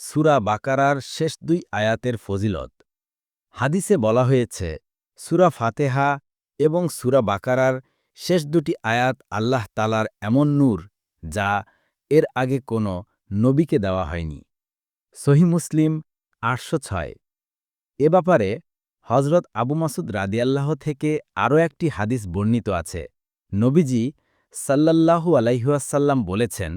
সুরা বাকারার শেষ দুই আয়াতের ফজিলত। হাদিসে বলা হয়েছে, সুরা ফাতেহা এবং সুরা বাকারার শেষ দুটি আয়াত আল্লাহ তালার এমন নূর যা এর আগে কোনো নবীকে দেওয়া হয়নি। সহি মুসলিম আটশো ছয়। এ ব্যাপারে হজরত আবু মাসুদ রাদিয়াল্লাহ থেকে আরও একটি হাদিস বর্ণিত আছে। নবীজি সাল্লাল্লাহু আলাইহুয়াসাল্লাম বলেছেন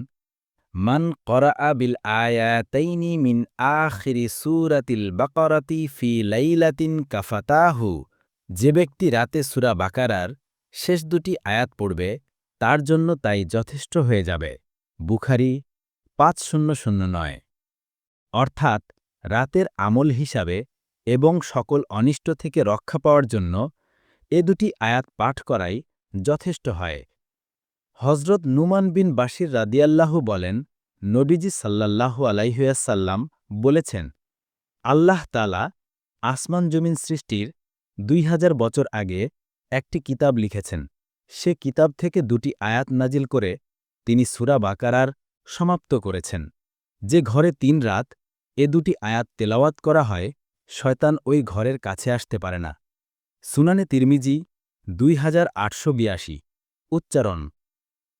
মান করাআ বিল আয়াতাইনি মিন আখিরি সুরাতিল বাকরাতি ফি লাইলাতিন কাফাতাহু। যে ব্যক্তি রাতে সুরা বাকারার শেষ দুটি আয়াত পড়বে, তার জন্য তাই যথেষ্ট হয়ে যাবে। বুখারি পাঁচ শূন্য শূন্য নয়। অর্থাৎ রাতের আমল হিসাবে এবং সকল অনিষ্ট থেকে রক্ষা পাওয়ার জন্য এ দুটি আয়াত পাঠ করাই যথেষ্ট হয়। হজরত নুমান বিন বাশির রাদিয়াল্লাহু বলেন, নবীজি সাল্লাল্লাহু আলাইহাল্লাম বলেছেন, আল্লাহ তালা আসমান জমিন সৃষ্টির দুই হাজার বছর আগে একটি কিতাব লিখেছেন। সে কিতাব থেকে দুটি আয়াত নাজিল করে তিনি সুরা বাকারার সমাপ্ত করেছেন। যে ঘরে তিন রাত, এ দুটি আয়াত তেলাওয়াত করা হয়, শয়তান ওই ঘরের কাছে আসতে পারে না। সুনানে তিরমিজি দুই উচ্চারণ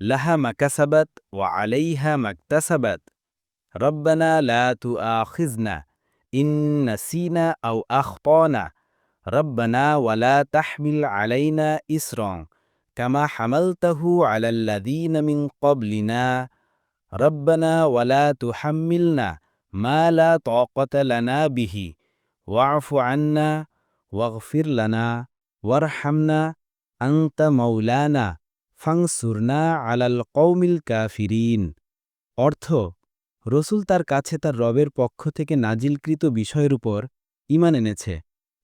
لها ما كسبت وعليها ما اكتسبت. ربنا لا تؤاخذنا إن نسينا أو أخطأنا. ربنا ولا تحمل علينا إسرا كما حملته على الذين من قبلنا. ربنا ولا تحملنا ما لا طاقة لنا به. واعف عنا واغفر لنا وارحمنا. أنت مولانا. ফাংসুরনা আলাল কৌমিল কাফিরিন। অর্থ, রসুল তার কাছে তার রবের পক্ষ থেকে নাজিলকৃত বিষয়ের উপর ইমান এনেছে,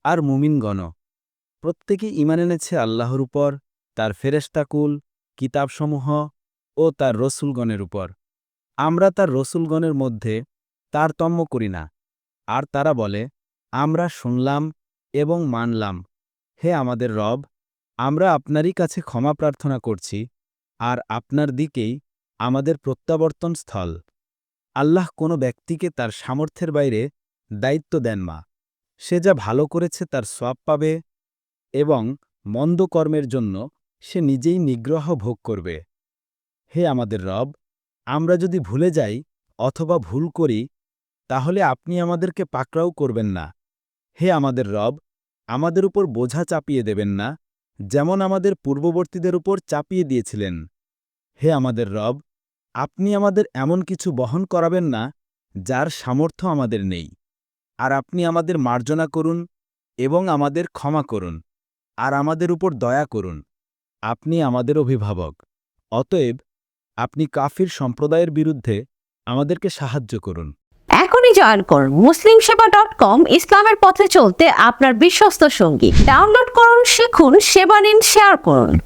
আর মুমিনগণ। প্রত্যেকে ইমান এনেছে আল্লাহর উপর, তার ফেরেস্তাকুল কিতাবসমূহ ও তার রসুলগণের উপর। আমরা তার রসুলগণের মধ্যে তারতম্য করি না, আর তারা বলে, আমরা শুনলাম এবং মানলাম। হে আমাদের রব আমরা আপনারই কাছে ক্ষমা প্রার্থনা করছি, আর আপনার দিকেই আমাদের প্রত্যাবর্তন স্থল। আল্লাহ কোনো ব্যক্তিকে তার সামর্থ্যের বাইরে দায়িত্ব দেন মা সে যা ভালো করেছে তার সব পাবে এবং মন্দ কর্মের জন্য সে নিজেই নিগ্রহ ভোগ করবে। হে আমাদের রব, আমরা যদি ভুলে যাই অথবা ভুল করি, তাহলে আপনি আমাদেরকে পাকড়াও করবেন না। হে আমাদের রব, আমাদের উপর বোঝা চাপিয়ে দেবেন না যেমন আমাদের পূর্ববর্তীদের উপর চাপিয়ে দিয়েছিলেন। হে আমাদের রব, আপনি আমাদের এমন কিছু বহন করাবেন না, যার সামর্থ্য আমাদের নেই। আর আপনি আমাদের মার্জনা করুন এবং আমাদের ক্ষমা করুন, আর আমাদের উপর দয়া করুন। আপনি আমাদের অভিভাবক, অতএব আপনি কাফির সম্প্রদায়ের বিরুদ্ধে আমাদেরকে সাহায্য করুন। এখনই জয়েন করুন মুসলিম সেবা ডট কম ইসলামের পথে চলতে আপনার বিশ্বস্ত সঙ্গী। ডাউনলোড করুন, শিখুন, সেবা নিন শেয়ার করুন।